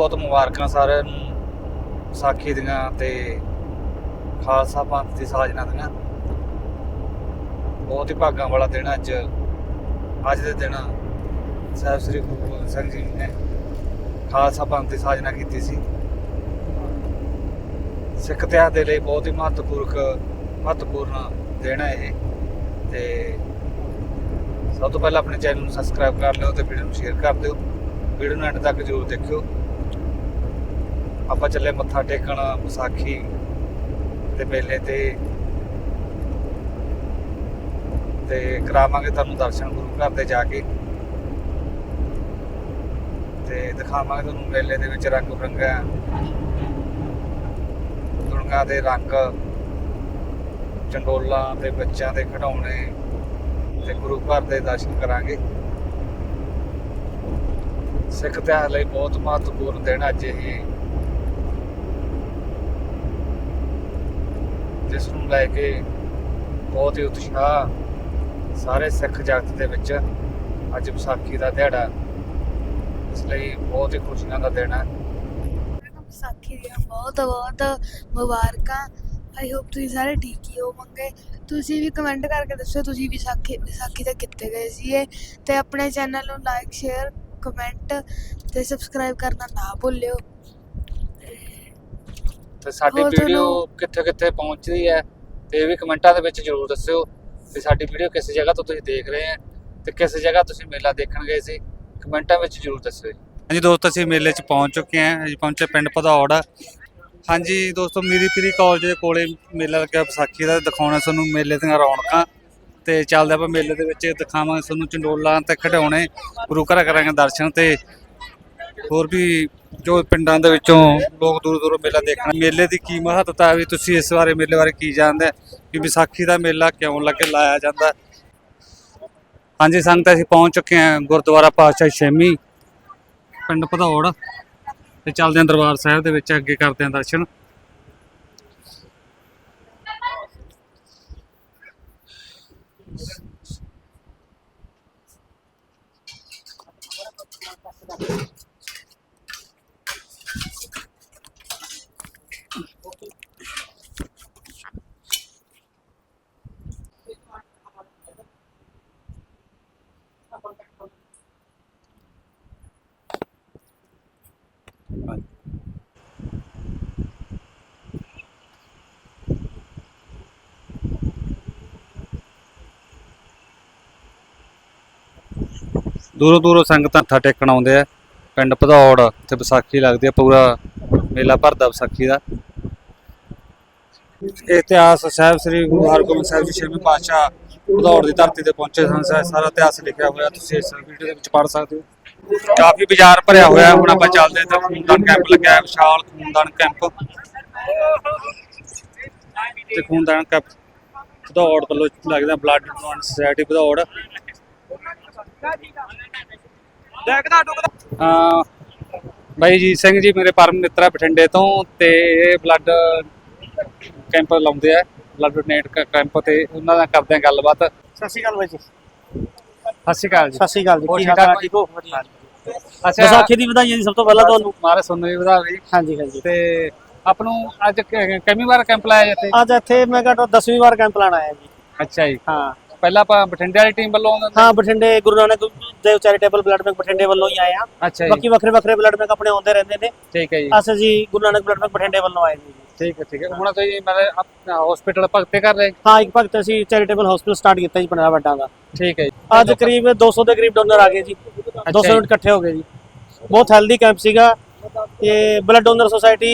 ਬਹੁਤ ਬਹੁਤ ਮੁਬਾਰਕਾਂ ਸਾਰਿਆਂ ਨੂੰ ਵਿਸਾਖੀ ਦੀਆਂ ਤੇ ਖਾਲਸਾ ਪੰਥ ਦੀ ਸਾਜਨਾ ਦੀਆਂ। ਬਹੁਤ ਹੀ ਭਾਗਾਂ ਵਾਲਾ ਦਿਨ ਅੱਜ ਅੱਜ ਦੇ ਦਿਨ ਸਾਹਿਬ ਸ੍ਰੀ ਗੁਰੂ ਗੋਬਿੰਦ ਸਿੰਘ ਜੀ ਨੇ ਖਾਲਸਾ ਪੰਥ ਦੀ ਸਾਜਨਾ ਕੀਤੀ ਸੀ। ਸਿੱਖ ਇਤਿਹਾਸ ਦੇ ਲਈ ਬਹੁਤ ਹੀ ਮਹੱਤਵਪੂਰਕ, ਮਹੱਤਵਪੂਰਨ ਦਿਨ ਹੈ ਇਹ। ਤੇ ਸਭ ਤੋਂ ਪਹਿਲਾਂ ਆਪਣੇ ਚੈਨਲ ਨੂੰ ਸਬਸਕ੍ਰਾਈਬ ਕਰ ਲਿਓ ਤੇ ਵੀਡੀਓ ਨੂੰ ਸ਼ੇਅਰ ਕਰ ਦਿਓ। ਵੀਡੀਓ ਨੂੰ ਐਂਡ ਤੱਕ ਜ਼ਰੂਰ ਦੇਖਿਓ। ਆਪਾਂ ਚੱਲੇ ਮੱਥਾ ਟੇਕਣ ਵਿਸਾਖੀ ਦੇ ਮੇਲੇ ਤੇ। ਤੇ ਕਰਾਵਾਂਗੇ ਤੁਹਾਨੂੰ ਦਰਸ਼ਨ ਗੁਰੂ ਘਰ ਦੇ ਜਾ ਕੇ। ਤੇ ਦਿਖਾਵਾਂਗੇ ਤੁਹਾਨੂੰ ਮੇਲੇ ਦੇ ਵਿੱਚ ਰੰਗ ਬਰੰਗਾ ਦੁਨੀਆ ਦੇ ਰੰਗ, ਚੰਡੋਲਾਂ ਤੇ ਬੱਚਿਆਂ ਦੇ ਖਿਡੌਣੇ ਤੇ ਗੁਰੂ ਘਰ ਦੇ ਦਰਸ਼ਨ ਕਰਾਂਗੇ। ਸਿੱਖ ਇਤਿਹਾਸ ਲਈ ਬਹੁਤ ਮਹੱਤਵਪੂਰਨ ਦਿਨ ਅੱਜ ਇਹ ਜਿਸ ਨੂੰ ਲੈ ਕੇ ਬਹੁਤ ਹੀ ਉਤਸ਼ਾਹ ਸਾਰੇ ਸਿੱਖ ਜਗਤ ਦੇ ਵਿੱਚ ਅੱਜ ਵਿਸਾਖੀ ਦਾ ਦਿਹਾੜਾ ਇਸ ਲਈ ਬਹੁਤ ਹੀ ਖੁਸ਼ੀਆਂ ਦਾ ਦਿਨ ਹੈ। ਵਿਸਾਖੀ ਦੀਆਂ ਬਹੁਤ ਬਹੁਤ ਮੁਬਾਰਕਾਂ। ਆਈ ਹੋਪ ਤੁਸੀਂ ਸਾਰੇ ਠੀਕ ਹੀ ਹੋਵੋਗੇ। ਤੁਸੀਂ ਵੀ ਕਮੈਂਟ ਕਰਕੇ ਦੱਸੋ ਤੁਸੀਂ ਵਿਸਾਖੀ ਵਿਸਾਖੀ ਤੇ ਕਿੱਥੇ ਗਏ ਸੀਗੇ ਤੇ ਆਪਣੇ ਚੈਨਲ ਨੂੰ ਲਾਈਕ ਸ਼ੇਅਰ ਕਮੈਂਟ ਤੇ ਸਬਸਕ੍ਰਾਈਬ ਕਰਨਾ ਨਾ ਭੁੱਲਿਓ। ਤੇ ਸਾਡੀ ਹੋਰ ਵੀਡੀਓ ਤੁਹਾਨੂੰ- ਕਿੱਥੇ ਕਿੱਥੇ ਪਹੁੰਚਦੀ ਹੈ ਤੇ ਇਹ ਵੀ ਕਮੈਂਟਾਂ ਦੇ ਵਿੱਚ ਜਰੂਰ ਦੱਸਿਓ ਤੇ ਸਾਡੀ ਵੀਡੀਓ ਕਿਸ ਜਗ੍ਹਾ ਤੋਂ ਤੁਸੀਂ ਦੇਖ ਰਹੇ ਆ ਤੇ ਕਿਸ ਜਗ੍ਹਾ ਤੁਸੀਂ ਮੇਲਾ ਦੇਖਣ ਗਏ ਸੀ ਕਮੈਂਟਾਂ ਵਿੱਚ ਜਰੂਰ ਦੱਸਿਓ ਹਾਂਜੀ ਦੋਸਤੋ ਅਸੀਂ ਮੇਲੇ 'ਚ ਪਹੁੰਚ ਚੁੱਕੇ ਹਾਂ ਅਸੀਂ ਪਹੁੰਚੇ ਪਿੰਡ ਭਦੌੜ। ਹਾਂਜੀ ਦੋਸਤੋ ਮੀਰੀ ਪੀਰੀ ਕਾਲਜ ਦੇ ਕੋਲੇ ਮੇਲਾ ਲੱਗਿਆ ਵਿਸਾਖੀ ਦਾ ਦਿਖਾਉਣਾ ਤੁਹਾਨੂੰ ਮੇਲੇ ਦੀਆਂ ਰੌਣਕਾਂ। ਤੇ ਚੱਲਦੇ ਆਪਾਂ ਮੇਲੇ ਦੇ ਵਿੱਚ ਦਿਖਾਵਾਂਗੇ ਤੁਹਾਨੂੰ ਚੰਡੋਲਾਂ ਤੇ ਖਿਡੌਣੇ ਗੁਰੂ ਘਰ ਕਰਾਂਗੇ ਦਰਸ਼ਨ ਤੇ ਹੋਰ ਵੀ ਜੋ ਪਿੰਡਾਂ ਦੇ ਵਿੱਚੋਂ ਲੋਕ ਦੂਰ ਦੂਰੋਂ ਮੇਲਾ ਦੇਖਣ ਮੇਲੇ ਦੀ ਕੀ ਮਹੱਤਤਾ ਹੈ ਵੀ ਤੁਸੀਂ ਇਸ ਬਾਰੇ ਮੇਲੇ ਬਾਰੇ ਕੀ ਜਾਣਦੇ ਹੋ ਕਿ ਵਿਸਾਖੀ ਦਾ ਮੇਲਾ ਕਿਉਂ ਲੱਗੇ ਲਾਇਆ ਜਾਂਦਾ ਹਾਂਜੀ, ਸੰਗਤ ਅਸੀਂ ਪਹੁੰਚ ਚੁੱਕੇ ਹਾਂ ਗੁਰਦੁਆਰਾ ਪਾਤਸ਼ਾਹ ਛੇਵੀਂ, ਪਿੰਡ ਭਦੌੜ। ਤੇ ਚੱਲਦੇ ਹਾਂ ਦਰਬਾਰ ਸਾਹਿਬ ਦੇ ਵਿੱਚ, ਅੱਗੇ ਕਰਦੇ ਹਾਂ ਦਰਸ਼ਨ। ਦੂਰੋਂ ਦੂਰੋਂ ਸੰਗਤਾਂ ਮੱਥਾ ਟੇਕਣ ਆਉਂਦੇ ਆ। ਪਿੰਡ ਭਦੌੜ ਤੇ ਵਿਸਾਖੀ ਲੱਗਦੀ ਆ, ਪੂਰਾ ਮੇਲਾ ਭਰਦਾ ਵਿਸਾਖੀ ਦਾ। ਇਤਿਹਾਸ ਸਾਹਿਬ, ਸ੍ਰੀ ਗੁਰੂ ਹਰਗੋਬਿੰਦ ਸਾਹਿਬ ਜੀ, ਛੇਵੇਂ ਪਾਤਸ਼ਾਹ ਭਦੌੜ ਦੀ ਧਰਤੀ ਤੇ ਪਹੁੰਚੇ ਸਨ ਸਾ- ਸਾਰਾ ਇਤਿਹਾਸ ਲਿਖਿਆ ਹੋਇਆ ਤੁਸੀਂ ਇਸ ਵੀਡੀਓ ਦੇ ਵਿੱਚ ਪੜ੍ਹ ਸਕਦੇ ਹੋ। ਕਾਫੀ ਬਾਜ਼ਾਰ ਭਰਿਆ ਹੋਇਆ ਹੈ। ਹੁਣ ਆਪਾਂ ਚੱਲਦੇ ਤਾਂ ਖੂਨਦਾਨ ਕੈਂਪ ਲੱਗਿਆ ਹੈ ਵਿਸ਼ਾਲ ਖੂਨਦਾਨ ਕੈਂਪ ਤੇ ਖੂਨਦਾਨ ਕੈਂਪ ਭਦੌੜ ਵੱਲੋਂ ਲੱਗਦਾ ਬਲੱਡ ਡੋਨੇਸ਼ਨ ਸੁਸਾਇਟੀ ਭਦੌੜ ਹਾਂ ਬਾਈ ਜੀ ਸਿੰਘ ਜੀ ਮੇਰੇ ਪਰਮ ਮਿੱਤਰ ਆ ਬਠਿੰਡੇ ਤੋਂ ਤੇ ਇਹ ਬਲੱਡ ਕੈਂਪ ਲਾਉਂਦੇ ਆ। ਬਲੱਡ ਡੋਨੇਟ ਕੈਂਪ ਤੇ ਉਹਨਾਂ ਨਾਲ ਕਰਦੇ ਆ ਗੱਲਬਾਤ। ਸਤਿ ਸ਼੍ਰੀ ਅਕਾਲ ਬਾਈ ਜੀ। ਸਤਿ ਸ਼੍ਰੀ ਅਕਾਲ ਜੀ। ਸਤਿ ਸ਼੍ਰੀ ਅਕਾਲ ਜੀ। ਹੋਰ ਕੀ ਠੀਕ ਹਾਲ ਹੈ ਠੀਕ ਹੋ? ਅੱਛਾ। ਵਿਸਾਖੀ ਦੀ ਵਧਾਈਆਂ ਜੀ ਸਭ ਤੋਂ ਪਹਿਲਾਂ ਤੁਹਾਨੂੰ। ਮਾਰੇ ਸੁਣਨ ਦੀ ਵਧਾਵੇ ਹਾਂਜੀ ਹਾਂਜੀ। ਤੇ ਆਪ ਨੂੰ ਅੱਜ ਕਿੰਨੀ ਵਾਰ ਕੈਂਪ ਲਾਇਆ ਇੱਥੇ? ਅੱਜ ਇੱਥੇ ਮੈਂ ਘੱਟੋ 10ਵੀਂ ਵਾਰ ਕੈਂਪ ਲਾਣ ਆਇਆ ਜੀ। ਅੱਛਾ ਜੀ। ਹਾਂ। ਪਹਿਲਾਂ ਆਪਾਂ ਬਠਿੰਡੇ ਵਾਲੀ ਟੀਮ ਵੱਲੋਂ ਹਾਂ ਬਠਿੰਡੇ Guru Nanak Dev charitable blood bank ਬਠਿੰਡੇ ਵੱਲੋਂ ਹੀ ਆਏ ਆ। ਅੱਛਾ ਜੀ। ਬਾਕੀ ਵੱਖਰੇ ਵੱਖਰੇ ਬਲੱਡ ਬੈਂਕ ਆਪਣੇ ਆਉਂਦੇ ਰਹਿੰਦੇ ਨੇ। ਠੀਕ ਹੈ ਜੀ। ਅਸੀਂ ਜੀ ਗੁਰੂ ਨਾਨਕ ਬਲੱਡ ਬੈਂਕ ਬਠਿੰਡੇ ਵੱਲੋਂ ਆਏ ਜੀ। ਠੀਕ ਹੈ ਠੀਕ ਹੈ। ਹੁਣ ਤੁਸੀਂ ਮਤਲਬ ਹਸਪੀਟਲ ਭਗਤੇ ਕਰ ਰਹੇ। ਹਾਂ ਇੱਕ ਭਗਤ ਅਸੀਂ ਚੈਰੀਟੇਬਲ ਹਸਪੀਟਲ ਸਟਾਰਟ ਕੀਤਾ ਜੀ ਪੰਦਰਾਂ ਵੱਡਾਂ ਦਾ। ਠੀਕ ਹੈ ਜੀ। ਅੱਜ ਕਰੀਬ 200 ਦੇ ਕਰੀਬ ਡੋਨਰ ਆ ਗਏ ਜੀ। 200 ਜੀ। ਯੂਨਿਟ ਇਕੱਠੇ ਹੋ ਗਏ ਜੀ। ਬਹੁਤ ਹੈਲਦੀ ਕੈਂਪ ਸੀਗਾ। ਇਹ ਬਲੱਡ ਡੋਨਰ ਸੁਸਾਇਟੀ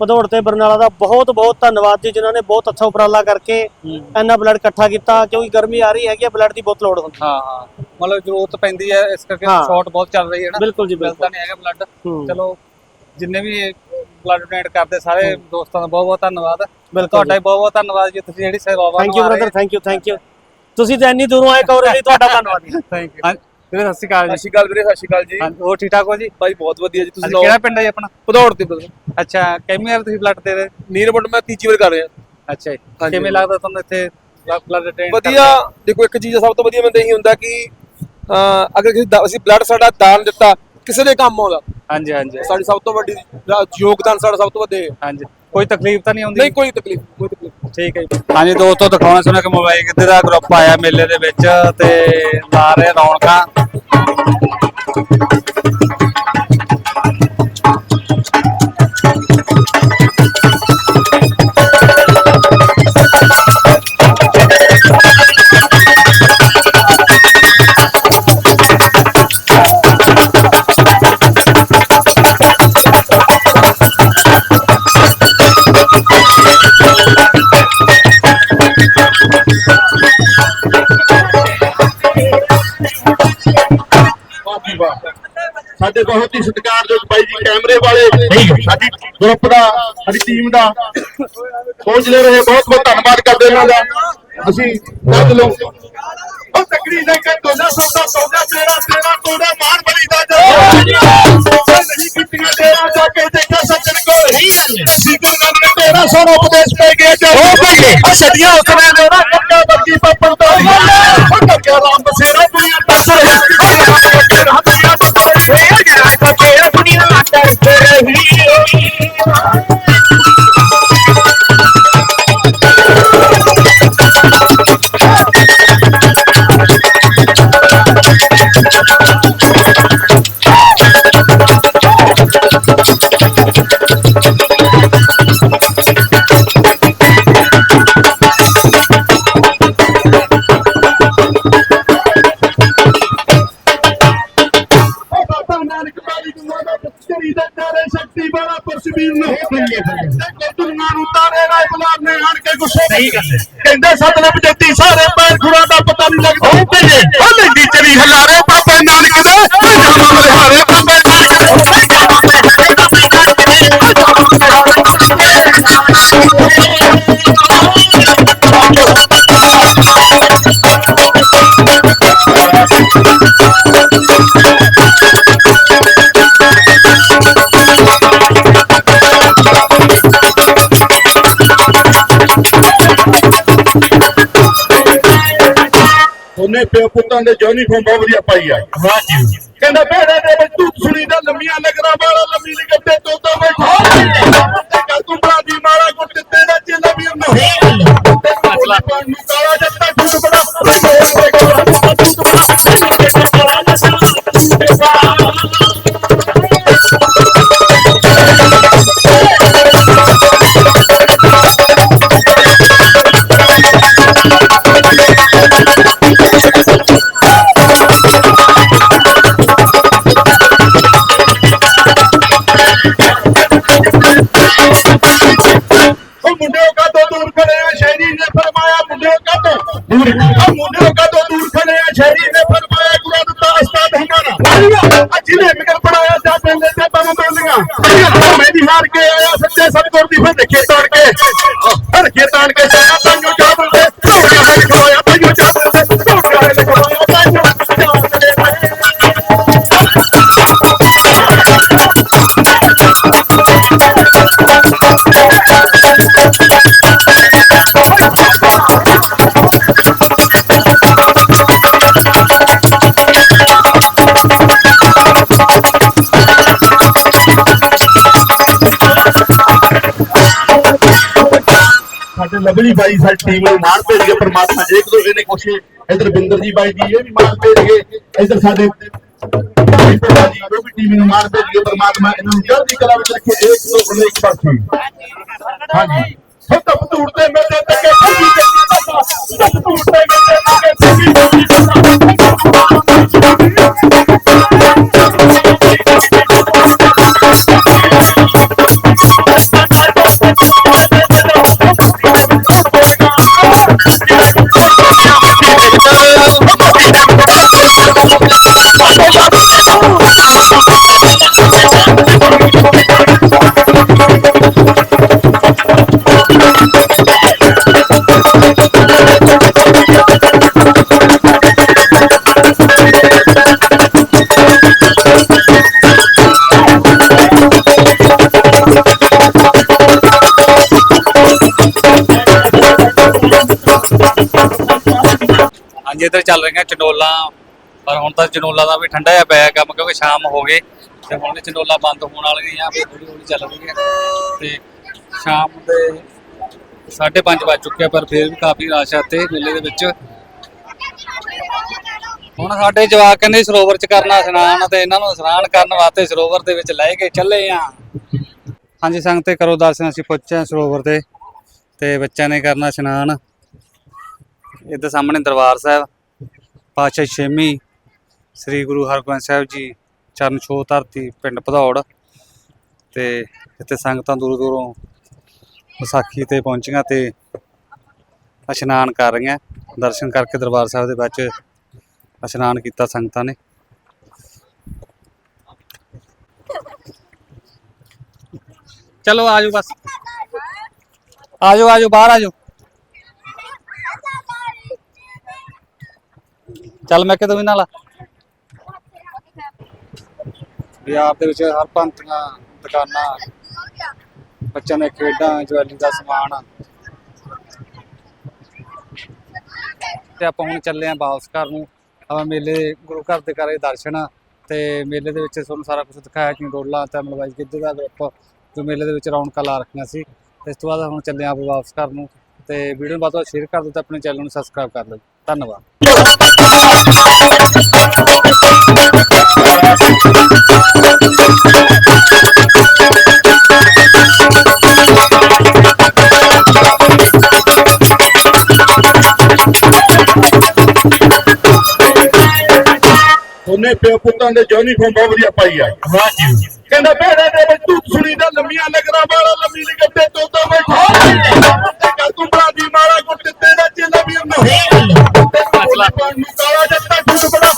ਭਦੌੜ ਤੇ ਬਰਨਾਲਾ ਦਾ ਬਹੁਤ ਬਹੁਤ ਧੰਨਵਾਦ ਜੀ ਜਿਨ੍ਹਾਂ ਨੇ ਬਹੁਤ ਅੱਛਾ ਉਪਰਾਲਾ ਕਰਕੇ ਹੂੰ। ਇੰਨਾ ਬਲੱਡ ਇਕੱਠਾ ਕੀਤਾ ਕਿਉਂਕਿ ਗਰਮੀ ਆ ਰਹੀ ਹੈਗੀ ਬਲੱਡ ਦੀ ਬਹੁਤ ਲੋੜ ਹੁੰਦੀ ਹਾਂ। ਹਾਂ ਮਤਲਬ ਜ਼ਰੂਰਤ ਪੈਂਦੀ ਹੈ ਇਸ ਕਰਕੇ ਹਾਂ। ਸ਼ਾਰਟ ਬਹੁਤ ਚੱਲ ਰਹੀ ਹੈ ਨਾ। ਬਿਲਕੁਲ ਜੀ ਬਿਲਕੁਲ। ਨਹੀਂ ਹੈਗਾ ਬਲੱਡ ਹੂੰ। ਚਲੋ ਜਿੰਨੇ ਵੀ ਬਲੱਡ ਡੋਨੇਟ ਕਰਦੇ ਸਾਰੇ ਦੋਸਤਾਂ ਦਾ ਬਹੁਤ ਬਹੁਤ ਧੰਨਵਾਦ। ਤੁਹਾਡਾ ਬਹੁਤ ਬਹੁਤ ਧੰਨਵਾਦ ਜੀ ਤੁਸੀਂ ਜਿਹੜੀ ਸੇਵਾਵਾਂ thank you brother thank you thank you ਤੁਸੀਂ ਤਾਂ ਇੰਨੀ ਦੂਰੋਂ ਆਏ ਕਵਰੇਜ ਲਈ ਤੁਹਾਡਾ ਧੰਨਵਾਦ ਥੈਂਕ ਯੂ ਵੀਰੇ ਸਤਿ ਸ਼੍ਰੀ ਅਕਾਲ ਸਤਿ ਜੀ ਸ਼੍ਰੀ ਅਕਾਲ ਵੀਰੇ ਸਤਿ ਸ਼੍ਰੀ ਅਕਾਲ ਜੀ। ਹਾਂਜੀ ਹੋਰ ਠੀਕ ਠਾਕ ਹੋ ਜੀ? ਭਾਈ ਬਹੁਤ ਵਧੀਆ ਜੀ ਤੁਸੀਂ ਕਿਹੜਾ ਪਿੰਡ ਹੈ ਜੀ ਆਪਣਾ? ਭਦੌੜ ਤੇ ਬਦਲ ਅੱਛਾ ਕਿੰਨੀ ਵਾਰ ਤੁਸੀਂ ਬਲੱਡ ਦੇ ਰਹੇ? ਨੀਰਬਟ ਮੈਂ ਤੀਜੀ ਵਾਰ ਕਰ ਰਿਹਾ। ਅੱਛਾ ਜੀ। ਹਾਂਜੀ। ਕਿਵੇਂ ਲੱਗਦਾ ਤੁਹਾਨੂੰ ਇੱਥੇ ਬਲੱਡ ਡੋਨੇਟ ਵਧੀਆ। ਦੇਖੋ ਇੱਕ ਚੀਜ਼ ਸਭ ਤੋਂ ਵਧੀਆ ਮੈਨੂੰ ਤਾਂ ਇਹੀ ਹੁੰਦਾ ਕਿ ਅਹ ਅਗਰ ਕਿਸੇ ਦਾ- ਅਸੀਂ ਬਲੱਡ ਸਾਡਾ ਦਾਨ ਦਿੱਤਾ ਕਿਸੇ ਦੇ ਕੰਮ ਆਉਂਦਾ। ਹਾਂਜੀ ਹਾਂਜੀ। ਸਾਡੀ ਸਭ ਤੋਂ ਵੱਡੀ ਰਾ- ਯੋਗਦਾਨ ਸਾਡਾ ਸਭ ਤੋਂ ਹੈ ਹਾਂਜੀ। ਕੋਈ ਤਕਲੀਫ ਤਾਂ ਨਹੀਂ ਆਉਂਦੀ? ਨਹੀਂ ਕੋਈ ਤਕਲੀਫ ਕੋਈ ਤਕਲੀਫ। ਠੀਕ ਹੈ ਜੀ। ਹਾਂਜੀ, ਦੋਸਤੋ, ਦਿਖਾਉਣਾ ਸੁਣਾ ਕਿ ਮੋਬਾਈਲ ਕਿਤੇ ਦਾ ਗਰੁੱਪ ਆਇਆ ਮੇਲੇ ਦੇ ਵਿੱਚ ਤੇ ਲਾ ਰਹੇ ਰੌਣਕਾਂ। ਸਾਡੇ ਬਹੁਤ ਹੀ ਸਤਿਕਾਰਯੋਗ ਬਾਈ ਜੀ ਕੈਮਰੇ ਵਾਲੇ ਸਾਡੀ ਗਰੁੱਪ ਦਾ ਸਾਡੀ ਟੀਮ ਦਾ। ਪਹੁੰਚਦੇ ਰਹੇ ਬਹੁਤ ਬਹੁਤ ਧੰਨਵਾਦ ਕਰਦੇ ਇਹਨਾਂ ਦਾ। ਅਸੀਂ ਕੱਢ ਲਓ ਉਹ ਤਕਰੀ ਦੇ ਕੇ ਤੋਲਾ ਸੌਦਾ ਸੌਦਾ ਤੇਰਾ ਤੇਰਾ ਤੋੜਾ ਮਾਰ ਬਲੀ ਦਾ ਜਾ ਨਹੀਂ ਕੀਤੀਆਂ ਤੇਰਾ ਜਾ ਕੇ ਕੋ ਅਸੀਂ ਗੁਰੂ ਨਾਨਕ ਨੇ ਤੇਰਾ ਸੋਨਾ ਉਪਦੇਸ਼ ਪੈ ਗਿਆ। ਜਾ ਹੋ ਗਏ ਛੱਡੀਆਂ ਉਸਨੇ ਨੇ ਉਹਨਾਂ ਕੱਕਾ ਵਰਗੀ ਪੱਪਣ ਤੋਂ ਉਹ ਕੱਕਾ ਰਾਮ ਬਸੇਰਾ ਕਹਿੰਦੇ ਸਤਲਬ ਜੱਤੀ ਸਾਰੇ ਪੈਰ ਖੁਰਾ ਦਾ ਪਤਾ ਨਹੀਂ ਲੱਗਦਾ। ਉਹ ਭਈਏ ਉਹ ਲੈਂਦੀ ਚਰੀ ਹਲਾਰੇ ਪੁੱਤਾਂ ਦੇ ਯੂਨੀਫਾਰਮ ਬਹੁਤ ਵਧੀਆ ਪਾਈ ਆ। ਵਾਹ ਜੀ ਕਹਿੰਦਾ ਬੇੜੇ ਦੇ ਵਿੱਚ ਤੂੰ ਸੁਣੀ ਦਾ ਲੰਮੀਆਂ ਨਗਰਾਂ ਵਾਲਾ ਲੰਮੀ ਨਿਕਲਦੇ ਤੋ ਤਾਂ ਮੈਂ ਤੇ ਕਾ ਤੂੰ ਬਣਾ ਦੀ ਮਾਰਾ ਗੁੱਟ ਦਿੱਤੇ ਦਾ ਚੇਲਾ ਵੀਰ ਨੂੰ ਤੇ ਕਾਲਾ ਨੂੰ ਕਾਲਾ ਜੱਟਾ ਝੂਠ ਬਣਾ। ਹਮਾਰਾ ਅੱਜ ਨੇ ਮਿਕਰ ਬਣਾਇਆ ਜਾ ਪੈਂਦੇ ਤੇ ਬੰਮ ਬੋਲੀਆਂ ਮੈਂ ਦੀ ਹਾਰ ਕੇ ਆਇਆ, ਸੱਚੇ ਸਤਗੁਰ ਦੀ ਫਿਰ ਦੇਖੇ ਕੇ। ਫਿਰ ਕੇ ਕੇ ਸਾਡੇ ਬਾਈ, ਸਾਡੀ ਟੀਮ ਨੂੰ ਮਾਰ ਭੇਜ ਪਰਮਾਤਮਾ ਇੱਕ ਦੋ ਇਹਨੇ ਕੁਛ ਇਧਰ ਬਿੰਦਰ ਜੀ ਬਾਈ ਜੀ, ਇਹ ਵੀ ਮਾਰ ਭੇਜ ਗਏ ਇਧਰ ਸਾਡੇ ਭਾਈ ਭਰਾ ਜੀ, ਉਹ ਵੀ ਟੀਮ ਨੂੰ ਮਾਰ ਭੇਜ ਕੇ ਪਰਮਾਤਮਾ ਇਹਨਾਂ ਨੂੰ ਚੜ੍ਹਦੀ ਕਲਾ ਵਿੱਚ ਰੱਖੇ ਇੱਕ ਦੋ ਬਣੇ ਇੱਕ ਪਾਸੇ। ਹਾਂਜੀ। ਸੱਤ ਪਤੂੜ ਤੇ ਮਿਲਦੇ ਤੱਕੇ ਸੱਜੀ ਤੇ ਸੱਤ ਪਤੂੜ ਤੇ ਮਿਲਦੇ ਜਿੱਧਰ ਚੱਲ ਰਹੀਆਂ ਚੰਡੋਲਾਂ ਪਰ ਹੁਣ ਤਾਂ ਚਨੋਲਾ ਦਾ ਵੀ ਠੰਡਾ ਜਿਹਾ ਪਿਆ ਕੰਮ, ਕਿਉਂਕਿ ਸ਼ਾਮ ਹੋ ਗਏ ਤੇ ਹੁਣ ਵੀ ਚਨੋਲਾ ਬੰਦ ਹੋਣ ਵਾਲੀਆਂ, ਵੀ ਹੌਲੀ ਹੌਲੀ ਚੱਲ ਰਹੀ ਹੈ ਤੇ ਸ਼ਾਮ ਦੇ 5:30 ਵੱਜ ਚੁੱਕੇ ਪਰ ਫਿਰ ਵੀ ਕਾਫੀ ਰਸ਼ ਆ ਤੇ ਮੇਲੇ ਦੇ ਵਿੱਚ। ਹੁਣ ਸਾਡੇ ਜਵਾਕ ਕਹਿੰਦੇ ਸਰੋਵਰ ਚ ਕਰਨਾ ਇਸ਼ਨਾਨ, ਤੇ ਇਹਨਾਂ ਨੂੰ ਇਸ਼ਨਾਨ ਕਰਨ ਵਾਸਤੇ ਸਰੋਵਰ ਦੇ ਵਿੱਚ ਲੈ ਕੇ ਚੱਲੇ ਆ। ਹਾਂਜੀ, ਸੰਗਤੇ ਕਰੋ ਦਰਸ਼ਨ, ਅਸੀਂ ਪਹੁੰਚੇ ਸਰੋਵਰ ਤੇ ਤੇ ਬੱਚਿਆਂ ਨੇ ਕਰਨਾ ਇਸ਼ਨਾਨ। ਇੱਧਰ ਸਾਹਮਣੇ ਦਰਬਾਰ ਸਾਹਿਬ, ਪਾਤਸ਼ਾਹ ਛੇਵੀਂ ਸ੍ਰੀ ਗੁਰੂ ਹਰਗੋਬਿੰਦ ਸਾਹਿਬ ਜੀ ਚਰਨ ਛੋਹ ਧਰਤੀ ਪਿੰਡ ਭਦੌੜ ਤੇ ਇੱਥੇ ਸੰਗਤਾਂ ਦੂਰੋਂ ਦੂਰੋਂ ਵਿਸਾਖੀ ਤੇ ਪਹੁੰਚੀਆਂ ਤੇ ਇਸ਼ਨਾਨ ਕਰ ਰਹੀਆਂ। ਦਰਸ਼ਨ ਕਰਕੇ ਦਰਬਾਰ ਸਾਹਿਬ ਦੇ ਵਿੱਚ ਇਸ਼ਨਾਨ ਕੀਤਾ ਸੰਗਤਾਂ ਨੇ। ਚਲੋ ਆਜੋ ਬਸ। ਆਜੋ ਆਜੋ ਬਾਹਰ ਆਜੋ ਚੱਲ ਮੈਂ ਕਿਹਾ ਵੀ ਨਾਲ ਬਾਜ਼ਾਰ ਦੇ ਵਿੱਚ ਹਰ ਪੰਥੀਆਂ ਦੁਕਾਨਾਂ, ਬੱਚਿਆਂ ਦੇ ਖੇਡਾਂ, ਜਵੈਲਰੀ ਦਾ ਸਮਾਨ। ਤੇ ਆਪਾਂ ਹੁਣ ਚੱਲੇ ਆਂ ਵਾਪਸ ਘਰ ਨੂੰ। ਆਪਾਂ ਮੇਲੇ, ਗੁਰੂ ਘਰ ਦੇ ਕਰੇ ਦਰਸ਼ਨ। ਤੇ ਮੇਲੇ ਦੇ ਵਿੱਚ ਤੁਹਾਨੂੰ ਸਾਰਾ ਕੁਝ ਦਿਖਾਇਆ ਕਿ ਡੋਲਾ ਤੇ ਮਲਵਾਈ ਗਿੱਧੇ ਦਾ ਗਰੁੱਪ ਜੋ ਮੇਲੇ ਦੇ ਵਿੱਚ ਰੌਣਕਾਂ ਲਾ ਰੱਖੀਆਂ ਸੀ। ਇਸ ਤੋਂ ਬਾਅਦ ਹੁਣ ਚੱਲੇ ਆਂ ਆਪਾਂ ਵਾਪਸ ਘਰ ਨੂੰ। ਤੇ ਵੀਡੀਓ ਨੂੰ ਵੱਧ ਤੋਂ ਵੱਧ ਸ਼ੇਅਰ ਕਰ ਦਿਓ ਤੇ ਆਪਣੇ ਚੈਨਲ ਨੂੰ ਸਬਸਕ੍ਰਾਈਬ ਕਰ ਲਓ ਧੰਨਵਾਦ। ਉਹਨੇ ਪਿਓ ਪੁੱਤਾਂ ਦੇ ਯੂਨੀਫਾਰਮ ਬਹੁਤ ਵਧੀਆ ਪਾਈ ਆ। ਵਾਹ ਜੀ ਕਹਿੰਦਾ ਬੇੜੇ ਦੇ ਵਿੱਚ ਤੂੰ ਸੁਣੀ ਦਾ ਲੰਮੀਆਂ ਲੱਗਣਾ ਵਾਲਾ ਲੰਮੀ ਨਿਕਲਦੇ ਤੋ ਤਾਂ ਬੈਠਾ। ਤੇ ਕਾ ਤੂੰ ਬਣਾ ਦੀ ਮਾਰਾ ਗੁੱਟ ਤੇ ਦਾ ਚੇਲਾ ਵੀ ਨਾ ਤੇ ਕਾਲਾ ਨੂੰ ਕਾਲਾ ਜੱਟਾ ਝੂਠ ਬੜਾ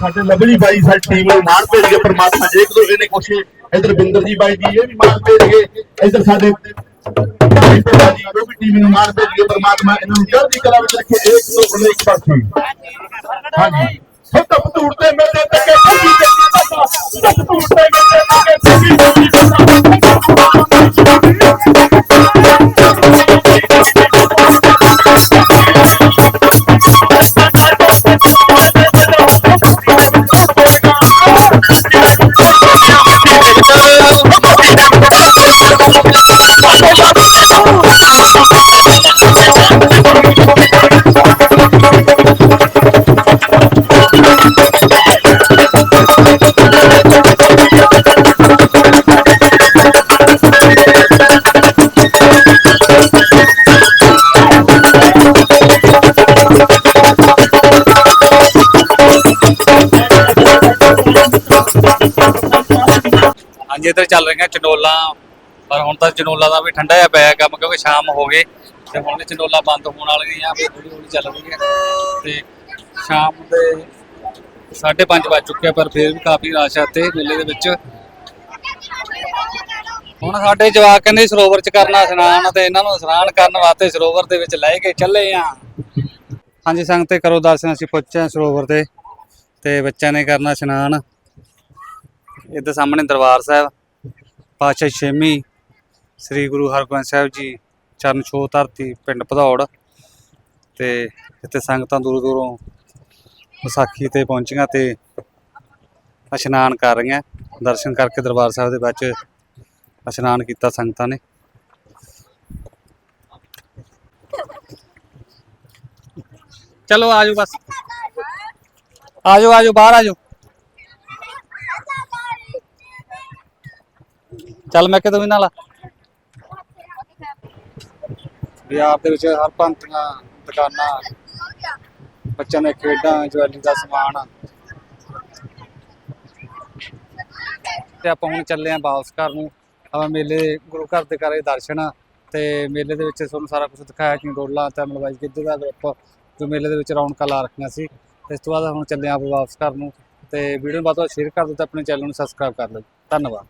ਸਾਡੇ ਲਵਲੀ ਬਾਈ ਸਾਡੀ ਟੀਮ ਨੂੰ ਮਾਣ ਭੇਜ ਕੇ ਪਰਮਾਤਮਾ ਜੇ ਕੋ ਇਹਨੇ ਕੁਛ ਇਧਰ ਬਿੰਦਰ ਜੀ ਬਾਈ ਜੀ ਇਹ ਵੀ ਮਾਣ ਭੇਜ ਕੇ ਇਧਰ ਸਾਡੇ ਭਾਈ ਪਿਤਾ ਜੀ ਉਹ ਵੀ ਟੀਮ ਨੂੰ ਮਾਣ ਭੇਜ ਪਰਮਾਤਮਾ ਇਹਨਾਂ ਨੂੰ ਚੜ੍ਹਦੀ ਕਲਾ ਵਿੱਚ ਰੱਖੇ ਇੱਕ ਤੋਂ ਬਣੇ ਇੱਕ ਪਾਸੇ ਹਾਂਜੀ ਸਭ ਪਤੂੜ ਤੇ ਮਿਲਦੇ ਤੱਕੇ ਸਭੀ ਦੇ ਬਾਬਾ ਪਤੂੜ ਤੇ ਮਿਲਦੇ ਤੱਕੇ ਸਭੀ ਦੇ ਹਾਂਜੀ ਜਿੱਧਰ ਚੱਲ ਰਹੀਆਂ ਚਨੋਲਾ, ਪਰ ਹੁਣ ਤਾਂ ਚਨੋਲਾ ਦਾ ਵੀ ਠੰਡਾ ਜਿਹਾ ਪਿਆ ਕੰਮ ਕਿਉਂਕਿ ਸ਼ਾਮ ਹੋ ਗਏ ਤੇ ਹੁਣ ਵੀ ਚਨੋਲਾ ਬੰਦ ਹੋਣ ਵਾਲੀਆਂ, ਵੀ ਹੌਲੀ ਹੌਲੀ ਚੱਲ ਰਹੀ ਤੇ ਸ਼ਾਮ ਦੇ 5:30 ਵੱਜ ਚੁੱਕੇ ਪਰ ਫਿਰ ਵੀ ਕਾਫੀ ਰਸ਼ ਆ ਤੇ ਮੇਲੇ ਦੇ ਵਿੱਚ। ਹੁਣ ਸਾਡੇ ਜਵਾਕ ਕਹਿੰਦੇ ਸਰੋਵਰ ਚ ਕਰਨਾ ਇਸ਼ਨਾਨ, ਤੇ ਇਹਨਾਂ ਨੂੰ ਇਸ਼ਨਾਨ ਕਰਨ ਵਾਸਤੇ ਸਰੋਵਰ ਦੇ ਵਿੱਚ ਲੈ ਕੇ ਚੱਲੇ ਆ। ਹਾਂਜੀ, ਸੰਗਤੇ ਕਰੋ ਦਰਸ਼ਨ, ਅਸੀਂ ਪਹੁੰਚੇ ਸਰੋਵਰ ਤੇ ਤੇ ਬੱਚਿਆਂ ਨੇ ਕਰਨਾ ਇਸ਼ਨਾਨ। ਇਹਦੇ ਸਾਹਮਣੇ ਦਰਬਾਰ ਸਾਹਿਬ, ਪਾਤਸ਼ਾਹ ਛੇਵੀਂ ਸ੍ਰੀ ਗੁਰੂ ਹਰਗੋਬਿੰਦ ਸਾਹਿਬ ਜੀ ਚਰਨ ਛੋਹ ਧਰਤੀ ਪਿੰਡ ਭਦੌੜ ਤੇ ਇੱਥੇ ਸੰਗਤਾਂ ਦੂਰੋਂ ਦੂਰੋਂ ਵਿਸਾਖੀ ਤੇ ਪਹੁੰਚੀਆਂ ਤੇ ਇਸ਼ਨਾਨ ਕਰ ਰਹੀਆਂ। ਦਰਸ਼ਨ ਕਰਕੇ ਦਰਬਾਰ ਸਾਹਿਬ ਦੇ ਵਿੱਚ ਇਸ਼ਨਾਨ ਕੀਤਾ ਸੰਗਤਾਂ ਨੇ। ਚਲੋ ਆਜੋ ਬਸ। ਆਜੋ ਆਜੋ ਬਾਹਰ ਆਜੋ ਚੱਲ ਮੈਂ ਕਿਦੋਂ ਵੀ ਨਾਲ ਬਿਹਾਰ ਦੇ ਵਿੱਚ ਹਰ ਪੰਥੀਆਂ ਦੁਕਾਨਾਂ, ਬੱਚਿਆਂ ਦੇ ਖੇਡਾਂ, ਜਵੈਲਰੀ ਦਾ ਸਮਾਨ। ਤੇ ਆਪਾਂ ਹੁਣ ਚੱਲੇ ਆਂ ਵਾਪਸ ਘਰ ਨੂੰ। ਆਪਾਂ ਮੇਲੇ, ਗੁਰੂ ਘਰ ਦੇ ਕਰੇ ਦਰਸ਼ਨ। ਤੇ ਮੇਲੇ ਦੇ ਵਿੱਚ ਤੁਹਾਨੂੰ ਸਾਰਾ ਕੁਝ ਦਿਖਾਇਆ ਕਿ ਡੋਲਾ ਤੇ ਮਲਵਾਈ ਗਿੱਧੇ ਦਾ ਗਰੁੱਪ ਜੋ ਮੇਲੇ ਦੇ ਵਿੱਚ ਰੌਣਕਾਂ ਲਾ ਰੱਖੀਆਂ ਸੀ। ਇਸ ਤੋਂ ਬਾਅਦ ਹੁਣ ਚੱਲੇ ਆਂ ਆਪਾਂ ਵਾਪਸ ਘਰ ਨੂੰ। ਤੇ ਵੀਡੀਓ ਨੂੰ ਬਾਅਦ ਸ਼ੇਅਰ ਕਰ ਦਿਓ ਤੇ ਆਪਣੇ ਚੈਨਲ ਨੂੰ ਸਬਸਕ੍ਰਾਈਬ ਕਰ ਲਓ ਧੰਨਵਾਦ।